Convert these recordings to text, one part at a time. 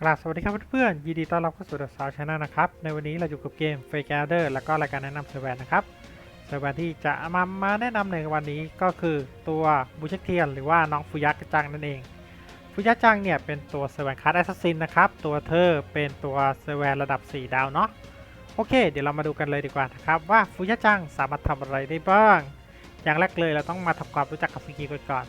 กราบสวัสดีครับเพื่อนๆ ยินดีต้อนรับเข้าสู่ The Sound Channel นะครับ ในวันนี้เราอยู่กับเกม f a k e Elder แล้วก็รายการแนะนำเซอร์แวนนะครับ เซอร์แวนที่จะมามาแนะนำในวันนี้ก็คือตัวบูเชกเทียนหรือว่าน้องฟุยักจังนั่นเอง ฟุยักจังเนี่ยเป็นตัวเซอร์แวนคัสแอสซัสซินนะครับ ตัวเธอเป็นตัวเซอร์แวนระดับ 4 ดาวเนาะ โอเค เดี๋ยวเรามาดูกันเลยดีกว่านะครับว่าฟุยักจังสามารถทำอะไรได้บ้าง อย่างแรกเลยเราต้องมาทำความรู้จักกับสกิลกันก่อน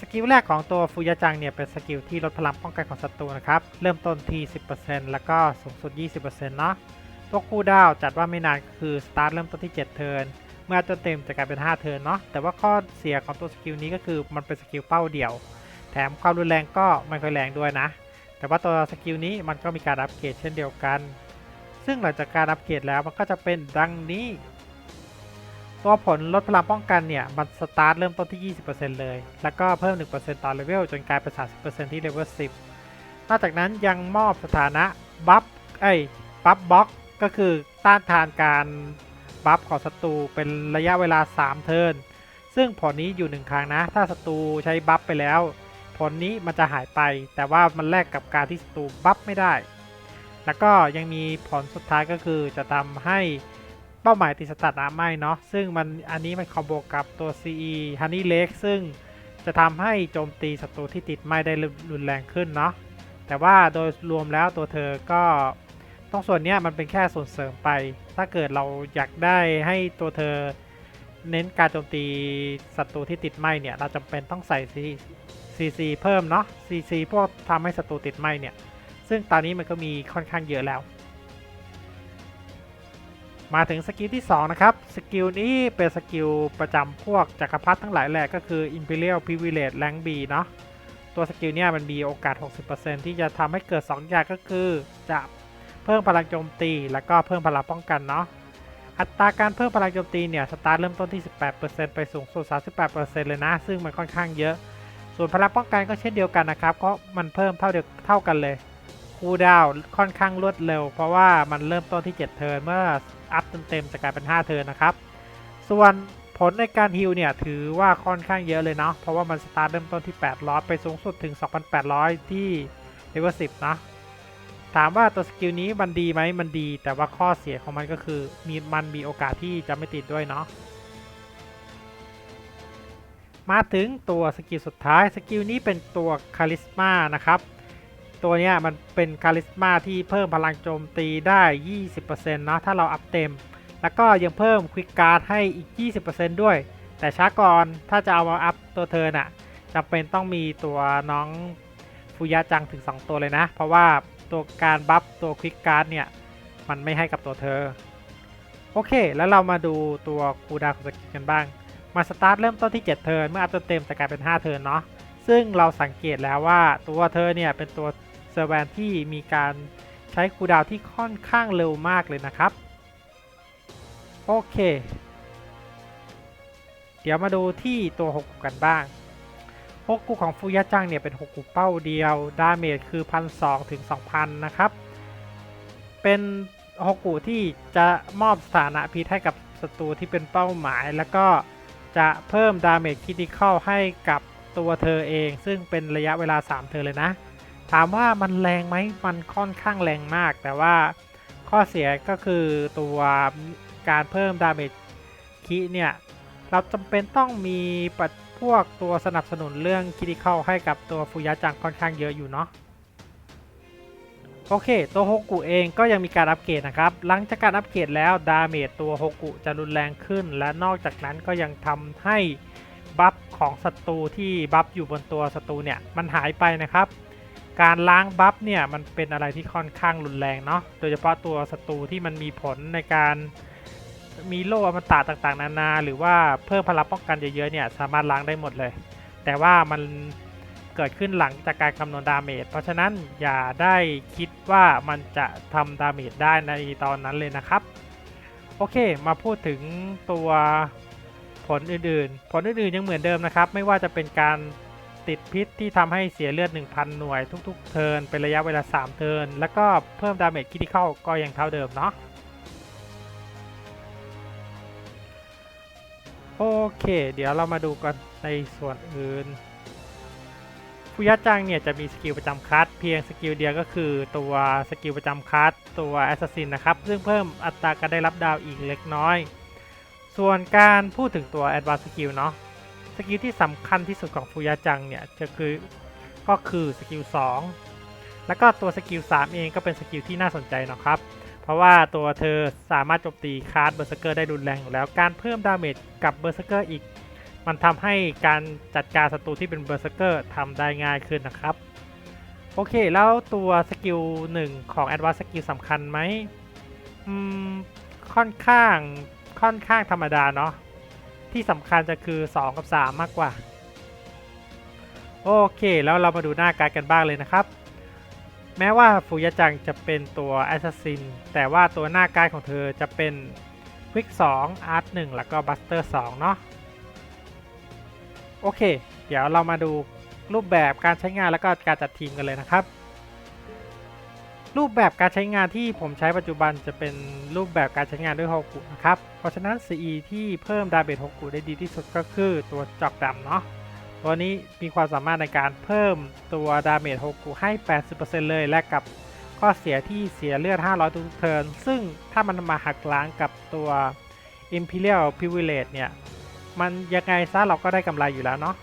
สกิลแรกของตัวฟูยาจังเนี่ยเป็นสกิลที่ลดพลังป้องกันของศัตรูนะครับ เริ่มต้นที่ 10%แล้วก็สูงสุด 20%เนาะตัวคูลดาวจัดว่าไม่นานคือสตาร์ทเริ่มต้นที่ 7 เทิร์นเมื่อจนเต็มจะกลายเป็น 5 เทิร์นเนาะแต่ว่าข้อเสียของตัวสกิลนี้ก็คือมันเป็นสกิลเป้าเดี่ยว แถมความรุนแรงก็ไม่ค่อยแรงด้วยนะ แต่ว่าตัวสกิลนี้มันก็มีการอัปเกรดเช่นเดียวกัน ซึ่งหลังจากการอัปเกรดแล้วมันก็จะเป็นดังนี้ ตัวผลลดพลังป้องกันเนี่ย มันสตาร์ทเริ่มต้นที่ 20%เลย แล้วก็เพิ่ม 1%ต่อเลเวลจนกลายเป็น 30%ที่เลเวล 10 นอกจากนั้นยังมอบสถานะบัฟเอ้บัฟบล็อกก็คือต้านทานการบัฟของศัตรูเป็นระยะเวลา 3 เทิร์น ซึ่งผลนี้อยู่ 1 ครั้งนะ ถ้าศัตรูใช้บัฟไปแล้ว ผลนี้มันจะหายไป แต่ว่ามันแลกกับการที่ศัตรูบัฟไม่ได้ แล้วก็ยังมีผลสุดท้ายก็คือจะทำให้ เป้าหมายติดสถานะไหม้เนาะซึ่งมันอันนี้มันคอมโบกับตัว CE Honey Lake ซึ่งจะทำให้โจมตีศัตรูที่ติดไม้ได้รุนแรงขึ้นเนาะแต่ว่าโดยรวมแล้วตัวเธอก็ตรงส่วนนี้มันเป็นแค่ส่วนเสริมไป ถ้าเกิดเราอยากได้ให้ตัวเธอเน้นการโจมตีศัตรูที่ติดไม้เนี่ย เราจำเป็นต้องใส่ CC เพิ่มเนาะ CC พวกทำให้ศัตรูติดไม้เนี่ย ซึ่งตอนนี้มันก็มีค่อนข้างเยอะแล้ว มาถึงสกิลที่ 2 นะครับ สกิลนี้เป็นสกิลประจำพวกจักรพรรดิทั้งหลายแหละก็คือ Imperial Privilege Rank B เนาะตัวสกิลเนี่ยมันมีโอกาส 60%ที่จะทำให้เกิด 2 อย่างก็คือจะเพิ่มพลังโจมตีแล้วก็เพิ่มพลังป้องกันเนาะอัตราการเพิ่มพลังโจมตีเนี่ยสตาร์ทเริ่มต้นที่ 18%ไปสูงสุด 38%เลยนะ ซึ่งมันค่อนข้างเยอะ ส่วนพลังป้องกันก็เช่นเดียวกันนะครับก็มันเพิ่มเท่าเดียวเท่ากันเลยคูลดาวค่อนข้างรวดเร็ว เพราะว่ามันเริ่มต้นที่ 7 เทิร์นเมื่อ อัพเต็มๆจะกลายเป็น 5 เทิร์นนะครับ ส่วนผลในการฮิลเนี่ยถือว่าค่อนข้างเยอะเลยเนาะเพราะว่ามันสตาร์ทเริ่มต้นที่ 800 ไปสูงสุดถึง 2,800 ที่เลเวล10 นะ ถามว่าตัวสกิลนี้มันดีไหมมันดี แต่ว่าข้อเสียของมันก็คือมีมันมีโอกาสที่จะไม่ติดด้วยเนาะมาถึงตัวสกิลสุดท้าย สกิลนี้เป็นตัวคาลิสมานะครับ ตัวนี้มันเป็นคาลิสมาที่เพิ่มพลังโจมตีได้ 20%นะถ้าเราอัพเต็ม แล้วก็ยังเพิ่มควิกการ์ดให้อีก 20%ด้วย แต่ช้าก่อนถ้าจะเอามาอัพตัวเธอน่ะจำเป็นต้องมีตัวน้องฟุยะจังถึง 2 ตัวเลยนะ เพราะว่าตัวการบัฟตัวควิกการ์ดเนี่ย มันไม่ให้กับตัวเธอ โอเค แล้วเรามาดูตัวคูดาของสกิลกันบ้าง มาสตาร์ทเริ่มต้นที่ 7 เทิร์นเมื่ออัพจนเต็มจะกลายเป็น 5 เทิร์นเนาะซึ่งเราสังเกตแล้วว่าตัวเธอเนี่ยเป็นตัว ซอร์แวนที่มีการใช้คูดาวที่ค่อนข้างเร็วมากเลยนะครับ โอเค เดี๋ยวมาดูที่ตัว6กุกันบ้าง6กุของฟูยะจังเนี่ยเป็น6กุเป้าเดียว ดาเมจคือ 1,200ถึง2,000 นะครับ เป็น6กุที่จะมอบสถานะพิษให้กับศัตรูที่เป็นเป้าหมาย แล้วก็จะเพิ่มดาเมจคริติคอลให้กับตัวเธอเอง ซึ่งเป็นระยะเวลา 3 เธอเลยนะ ถามว่ามันแรงไหมมันค่อนข้างแรงมาก แต่ว่าข้อเสียก็คือตัวการเพิ่มดาเมจคิเนี่ย เราจำเป็นต้องมีปัดพวกตัวสนับสนุนเรื่องคิติคอลให้กับตัวฟูยะจังค่อนข้างเยอะอยู่เนาะโอเค ตัวฮกุเองก็ยังมีการอัปเกรดนะครับ หลังจากการอัปเกรดแล้วดาเมจตัวฮกุจะรุนแรงขึ้น และนอกจากนั้นก็ยังทำให้บัฟของศัตรูที่บัฟอยู่บนตัวศัตรูเนี่ย มันหายไปนะครับ การล้างบัฟเนี่ยมันเป็นอะไรที่ค่อนข้างรุนแรงเนาะ โดยเฉพาะตัวศัตรูที่มันมีผลในการมีโล่อมตะต่างๆ นานา หรือว่าเพิ่มพลังป้องกันเยอะๆเนี่ยสามารถล้างได้หมดเลย แต่ว่ามันเกิดขึ้นหลังจากการคำนวณดาเมจ เพราะฉะนั้นอย่าได้คิดว่ามันจะทำดาเมจได้ในตอนนั้นเลยนะครับ โอเคมาพูดถึงตัวผลอื่นๆ ผลอื่นๆยังเหมือนเดิมนะครับ ไม่ว่าจะเป็นการ ติดพิษที่ทำให้เสียเลือด 1,000 หน่วยทุก ๆ เทินเป็นระยะเวลา 3 เทินแล้วก็เพิ่มดาเมจคิติคอลก็ยังเท่าเดิมเนาะโอเค เดี๋ยวเรามาดูกันในส่วนอื่นฟุยะจังเนี่ยจะมีสกิลประจำคลาสเพียงสกิลเดียวก็คือตัวสกิลประจำคลาสตัวแอสซัสซินนะครับ ซึ่งเพิ่มอัตราการได้รับดาวอีกเล็กน้อย ส่วนการพูดถึงตัว Advanced Skill เนาะ สกิลที่สำคัญที่สุดของฟุยะจังเนี่ยจะคือก็คือสกิล2แล้วก็ตัวสกิล3เองก็เป็นสกิลที่น่าสนใจนะครับ เพราะว่าตัวเธอสามารถโจมตีคาร์ดเบอร์เซอร์ได้รุนแรงอยู่แล้ว การเพิ่มดาเมจกับเบอร์เซอร์อีก มันทำให้การจัดการศัตรูที่เป็นเบอร์เซอร์ทำได้ง่ายขึ้นนะครับ โอเค แล้วตัวสกิล1ของ Advanced Skill สำคัญไหมอืมค่อนข้างค่อนข้างธรรมดาเนาะ ที่สำคัญจะคือ 2 กับ 3 มากกว่า โอเค แล้วเรามาดูหน้าการกันบ้างเลยนะครับ แม้ว่าฟูยะจังจะเป็นตัว Assassin แต่ว่าตัวหน้าการของเธอจะเป็น Quick 2 Art 1แล้วก็ Buster 2เนาะโอเค เดี๋ยวเรามาดูรูปแบบการใช้งานแล้วก็การจัดทีมกันเลยนะครับ รูปแบบการใช้งานที่ผมใช้ปัจจุบันจะเป็นรูปแบบการใช้งานด้วยฮอกุนะครับ เพราะฉะนั้น CE ที่เพิ่มดาเมจฮอกุได้ดีที่สุดก็คือตัวจอกดำเนาะตัวนี้มีความสามารถในการเพิ่มตัวดาเมจฮอกุให้ 80%เลยและกับข้อเสียที่เสียเลือด 500 ทุกเทิร์นซึ่งถ้ามันมาหักล้างกับตัว Imperial Privilege เนี่ย มันยังไงซะเราก็ได้กำไรอยู่แล้วเนาะ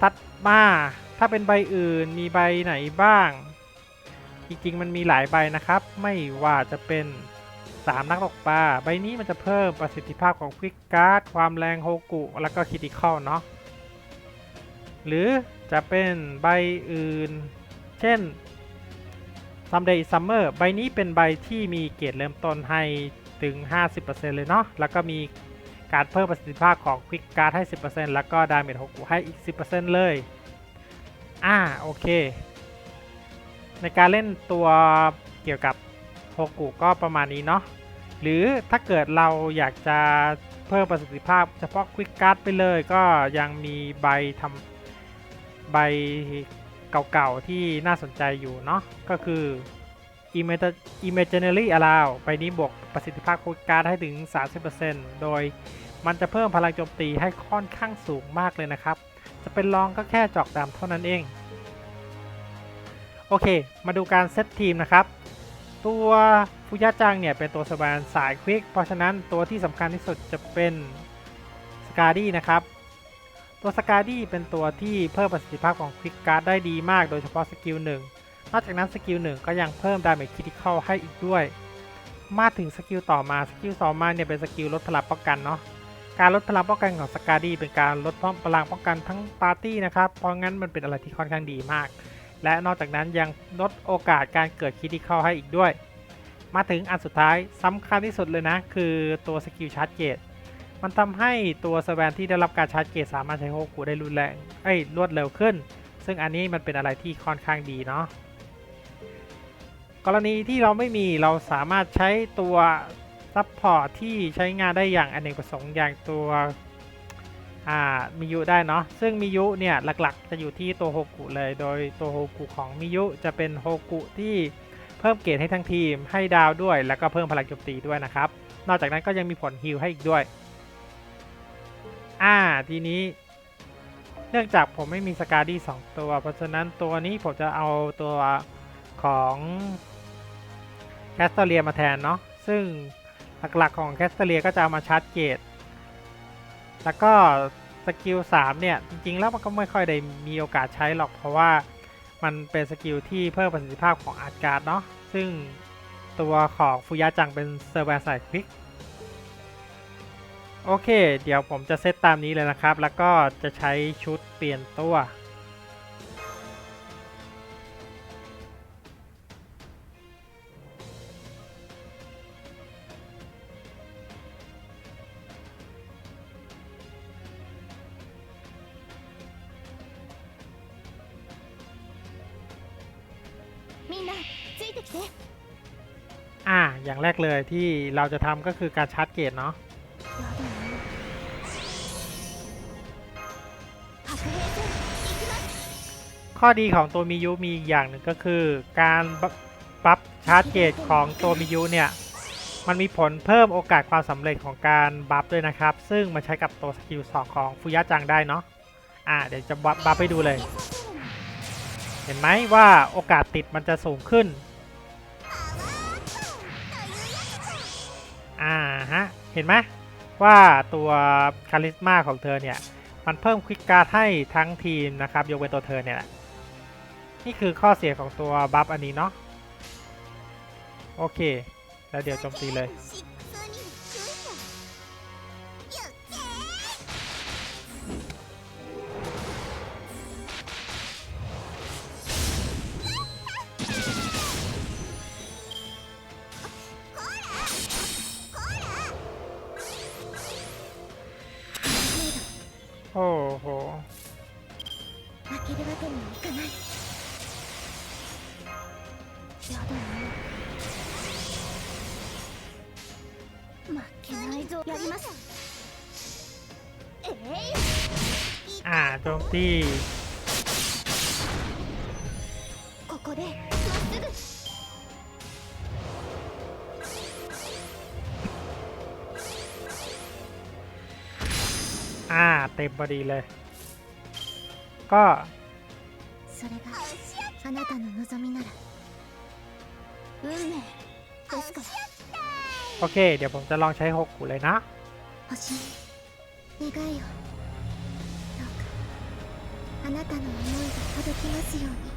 ถัดมาถ้าเป็นใบอื่นมีใบไหนบ้าง จริงๆ มันมีหลายใบนะครับ ไม่ว่าจะเป็น 3 นักตกปลาใบนี้มันจะเพิ่มประสิทธิภาพของควิกการ์ดความแรงโฮกุแล้วก็คิติคอลเนาะหรือจะเป็นใบอื่น เช่น Someday is Summer ใบนี้เป็นใบที่มีเกรดเริ่มต้นให้ถึง 50%เลยเนาะแล้วก็มีการเพิ่มประสิทธิภาพของควิกการ์ดให้ 10%แล้วก็ดาเมจโฮกุให้อีก 10%เลย อ่า โอเค ในการเล่นตัวเกี่ยวกับโฮกุก็ประมาณนี้เนาะหรือถ้าเกิดเราอยากจะเพิ่มประสิทธิภาพเฉพาะควิกการ์ดไปเลยก็ยังมีใบทำใบเก่าๆที่น่าสนใจอยู่เนาะก็คือ Imaginary Allow ใบนี้บวกประสิทธิภาพควิกการ์ดให้ถึง 30%โดยมันจะเพิ่มพลังโจมตีให้ค่อนข้างสูงมากเลยนะครับ จะเป็นรองก็แค่จอกดำเท่านั้นเอง โอเค มาดูการเซตทีมนะครับ ตัวฟุยะจังเนี่ยเป็นตัวสบานสายควิก เพราะฉะนั้นตัวที่สำคัญที่สุดจะเป็นสกาดี้นะครับ ตัวสกาดี้เป็นตัวที่เพิ่มประสิทธิภาพของควิกการ์ดได้ดีมากโดยเฉพาะสกิลหนึ่งนอกจากนั้นสกิลหนึ่งก็ยังเพิ่มดาเมจคริติคอลให้อีกด้วย มาถึงสกิลต่อมาสกิลต่อมาเนี่ยเป็นสกิลลดพลังป้องกันเนาะการลดพลังป้องกันของสกาดี้เป็นการลดพลังป้องกันทั้งปาร์ตี้นะครับ เพราะงั้นมันเป็นอะไรที่ค่อนข้างดีมาก และนอกจากนั้นยังลดโอกาสการเกิดคิดิคอลให้อีกด้วย มาถึงอันสุดท้ายสำคัญที่สุดเลยนะ คือตัวสกิลชาร์จเกตมันทำให้ตัวสแวนที่ได้รับการชาร์จเกตสามารถใช้โฮกุได้รุนแรงเอ้ยรวดเร็วขึ้น ซึ่งอันนี้มันเป็นอะไรที่ค่อนข้างดีเนาะกรณีที่เราไม่มีเราสามารถใช้ตัวซัพพอร์ตที่ใช้งานได้อย่างอเนกประสงค์อย่างตัว อ่ามิยุได้เนาะซึ่งมิยุเนี่ยหลักๆ จะอยู่ที่ตัวโฮกุเลย โดยตัวโฮกุของมิยุจะเป็นโฮกุที่เพิ่มเกรดให้ทั้งทีมให้ดาวด้วย แล้วก็เพิ่มพลังโจมตีด้วยนะครับ นอกจากนั้นก็ยังมีผลฮิลให้อีกด้วย อ่าทีนี้ เนื่องจากผมไม่มีสกาดี้2ตัว เพราะฉะนั้นตัวนี้ผมจะเอาตัวของแคสเตเลียมาแทนเนาะซึ่งหลักๆของแคสเตเลียก็จะเอามาชาร์จเกต แล้วก็สกิล3เนี่ย จริง ๆ แล้วมันก็ไม่ค่อยได้มีโอกาสใช้หรอก เพราะว่ามันเป็นสกิลที่เพิ่มประสิทธิภาพของอาร์ตการ์ดเนาะซึ่งตัวของฟุยะจังเป็นเซอร์แวร์สายควิกโอเค เดี๋ยวผมจะเซตตามนี้เลยนะครับ แล้วก็จะใช้ชุดเปลี่ยนตัว แรกเลยที่เราจะทำก็คือการชาร์จเกตเนาะข้อดีของตัวมิยูมีอย่างหนึ่งก็คือ การปั๊บชาร์จเกตของตัวมิยูเนี่ย มันมีผลเพิ่มโอกาสความสำเร็จของการบัฟด้วยนะครับ ซึ่งมาใช้กับตัวสกิลสองของฟุยะจังได้เนาะอ่าเดี๋ยวจะบัฟให้ดูเลย เห็นไหมว่าโอกาสติดมันจะสูงขึ้น อ่าฮะ เห็นไหมว่าตัวคาริสมาของเธอเนี่ย มันเพิ่มควิกการ์ดให้ทั้งทีมนะครับ ยกเว้นตัวเธอเนี่ยแหละนี่คือข้อเสียของตัวบัฟอันนี้เนาะโอเค แล้วเดี๋ยวโจมตีเลย やだな負けないぞやりますえい อ่าโจมตี ここでまっすぐ อ่า เต็มพอดีเลย ก็ それがあなたの望みなら 運命ですから โอเค เดี๋ยวผมจะลองใช้หกกูเลยนะ 星に願いをどうかあなたの思いが届きますように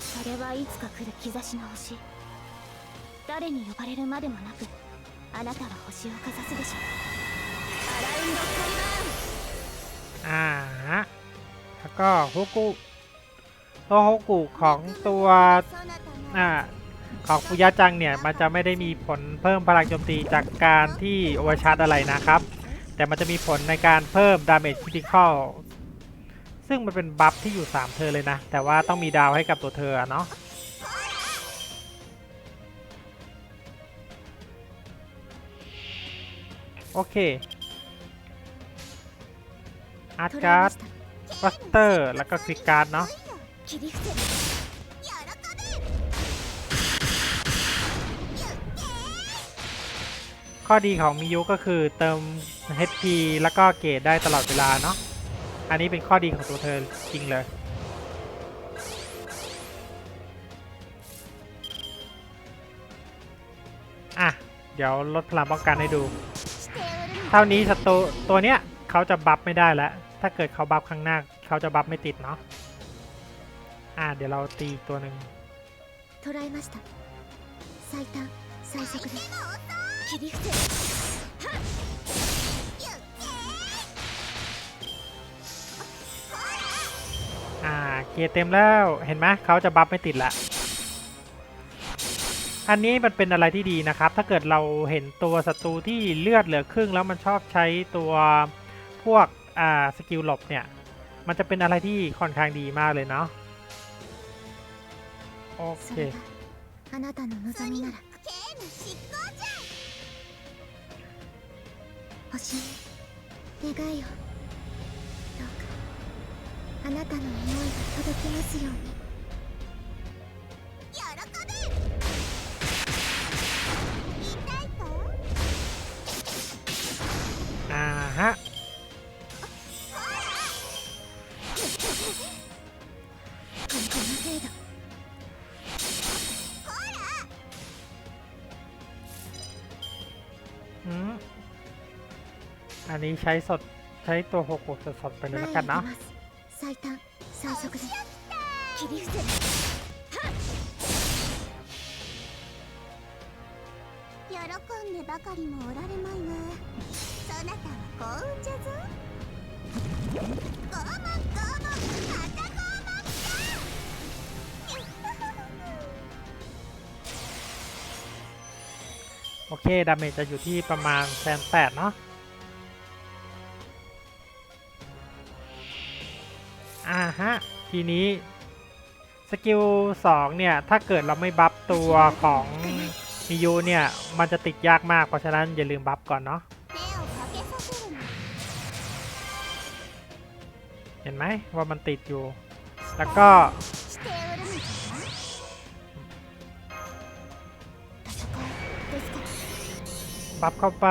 それはいつか来る兆しの星誰に呼ばれるまでもなくあなたは星をかざすでしょうアラウンドカリバーン อ่าฮะแล้วก็ฮุกุ โลโฮกุของตัวอ่ของฟูยะจังเนี่ย มันจะไม่ได้มีผลเพิ่มพลังโจมตีจากการที่โอเวอร์ชาร์จอะไรนะครับ แต่มันจะมีผลในการเพิ่มดาเมจคริติคอลซึ่งมันเป็นบัฟที่อยู่ 3 เธอเลยนะ แต่ว่าต้องมีดาวให้กับตัวเธอเนาะโอเคอาร์ตการ์ดบัสเตอร์ แล้วก็คลิกการ์ดเนาะ 切り伏せる喜べ ข้อดีของมิยุก็คือเติม HP แล้วก็เกรดได้ตลอดเวลาเนาะ อันนี้เป็นข้อดีของตัวเธอจริงเลย อ่ะ เดี๋ยวลดพลังป้องกันให้ดู しておるの เท่านี้ศัตรูตัวเนี้ยเขาจะบัฟไม่ได้แล้ว ถ้าเกิดเขาบัฟข้างหน้าเขาจะบัฟไม่ติดเนาะ อ่ะ เดี๋ยวเราตีอีกตัวหนึ่ง 捉えました最短最速で切り伏せる อ่า เกียร์เต็มแล้ว เห็นไหมเขาจะบัฟไม่ติดละ อันนี้มันเป็นอะไรที่ดีนะครับ ถ้าเกิดเราเห็นตัวศัตรูที่เลือดเหลือครึ่ง แล้วมันชอบใช้ตัวพวกอ่าสกิลหลบเนี่ย มันจะเป็นอะไรที่ค่อนข้างดีมากเลยเนาะ オッケーあなたの望みなら。刑務執行じゃ星に願いを。どうかあなたの思いが届きますように。ันนี้ใช้สดใช้ตัวหกหดสดไปเลยแล้วกันนะ最短最速で切り伏せ喜んでばかりもおられまいがそなたは幸運じゃぞごもんごもんまたごもんじゃโอเค ดาเมจจะอยู่ที่ประมาณแสนแปดเนาะ ฮะ ทีนี้สกิล2เนี่ย ถ้าเกิดเราไม่บัฟตัวของมิยูเนี่ย มันจะติดยากมาก เพราะฉะนั้นอย่าลืมบัฟก่อนเนาะเห็นไหมว่ามันติดอยู่ แล้วก็บัฟเข้าไป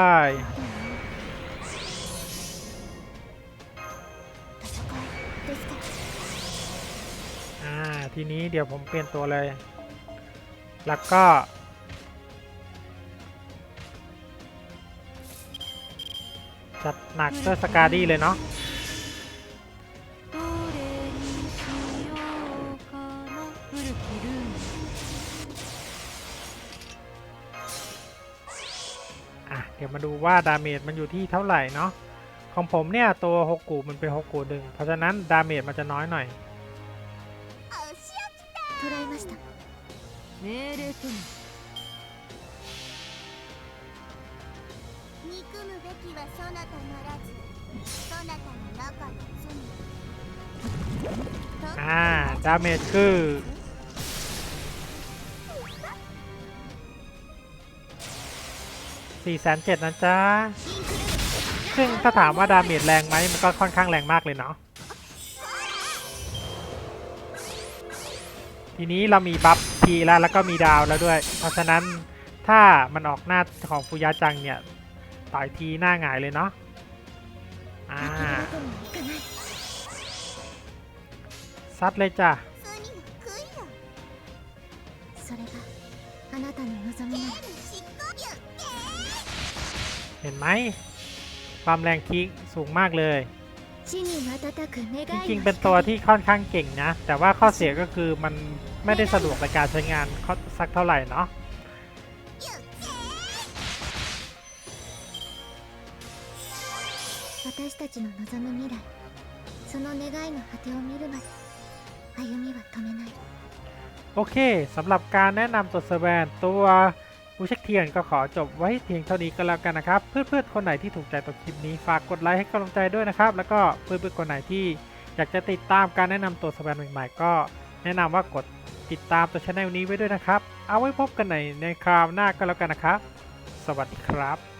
ทีนี้เดี๋ยวผมเปลี่ยนตัวเลย แล้วก็ จัดหนักเตอร์สกาดี้เลยเนาะเดี๋ยวมาดูว่าดาเมจมันอยู่ที่เท่าไหร่เนาะของผมเนี่ยตัว6กูมันเป็น6กูดึงเพราะฉะนั้นดาเมจมันจะน้อยหน่อย 命令とも憎むべきはそなたならずそなたの中の罪 อ่า ดาเมจคือ4 7 0 0 0นะจ๊ะ ซึ่งถ้าถามว่าดาเมจแรงไหมมันก็ค่อนข้างแรงมากเลยเนาะ ทีนี้เรามีบัฟ ทีแล้วแล้วก็มีดาวแล้วด้วย เพราะฉะนั้นถ้ามันออกหน้าของฟูยาจังเนี่ยต่อยทีหน้าหงายเลยเนาะอ่าซัดเลยจ้ะเห็นไหมความแรงคิกสูงมากเลยจริงๆเป็นตัวที่ค่อนข้างเก่งนะ แต่ว่าข้อเสียก็คือมัน ไม่ได้สะดวกในการใช้งานสักเท่าไหร่เนาะ 私たちの望む未来その願いの果てを見るまで歩みは止めない โอเคสำหรับการแนะนำตัวเซอร์แวนตัวบูเช็คเทียนก็ขอจบไว้เพียงเท่านี้ก็แล้วกันนะครับ เพื่อนๆ คนไหนที่ถูกใจตัวคลิปนี้ฝากกดไลค์ให้กำลังใจด้วยนะครับ แล้วก็เพื่อนๆ คนไหนที่อยากจะติดตามการแนะนำตัวเซอร์แวนใหม่ๆ ก็ แนะนำว่ากดติดตามตัวช anel นี้ไว้ด้วยนะครับ เอาไว้พบกันในในคราวหน้าก็แล้วกันนะครับ สวัสดีครับ